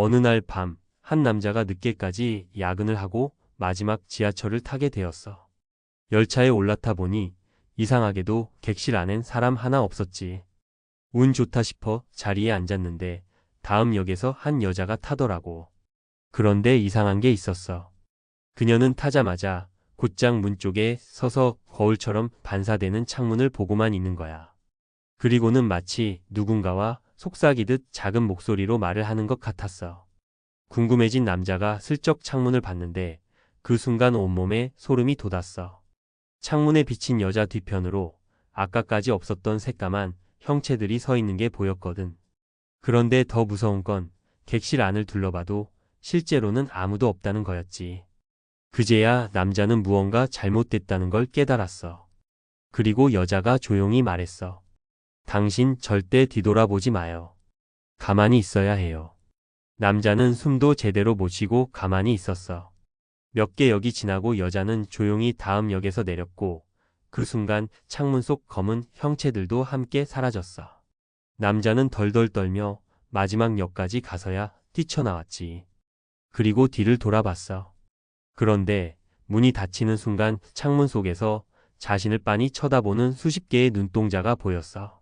어느 날 밤, 한 남자가 늦게까지 야근을 하고 마지막 지하철을 타게 되었어. 열차에 올라타 보니 이상하게도 객실 안엔 사람 하나 없었지. 운 좋다 싶어 자리에 앉았는데 다음 역에서 한 여자가 타더라고. 그런데 이상한 게 있었어. 그녀는 타자마자 곧장 문 쪽에 서서 거울처럼 반사되는 창문을 보고만 있는 거야. 그리고는 마치 누군가와 속삭이듯 작은 목소리로 말을 하는 것 같았어. 궁금해진 남자가 슬쩍 창문을 봤는데 그 순간 온몸에 소름이 돋았어. 창문에 비친 여자 뒤편으로 아까까지 없었던 새까만 형체들이 서 있는 게 보였거든. 그런데 더 무서운 건 객실 안을 둘러봐도 실제로는 아무도 없다는 거였지. 그제야 남자는 무언가 잘못됐다는 걸 깨달았어. 그리고 여자가 조용히 말했어. 당신 절대 뒤돌아보지 마요. 가만히 있어야 해요. 남자는 숨도 제대로 못 쉬고 가만히 있었어. 몇 개 역이 지나고 여자는 조용히 다음 역에서 내렸고 그 순간 창문 속 검은 형체들도 함께 사라졌어. 남자는 덜덜 떨며 마지막 역까지 가서야 뛰쳐나왔지. 그리고 뒤를 돌아봤어. 그런데 문이 닫히는 순간 창문 속에서 자신을 빤히 쳐다보는 수십 개의 눈동자가 보였어.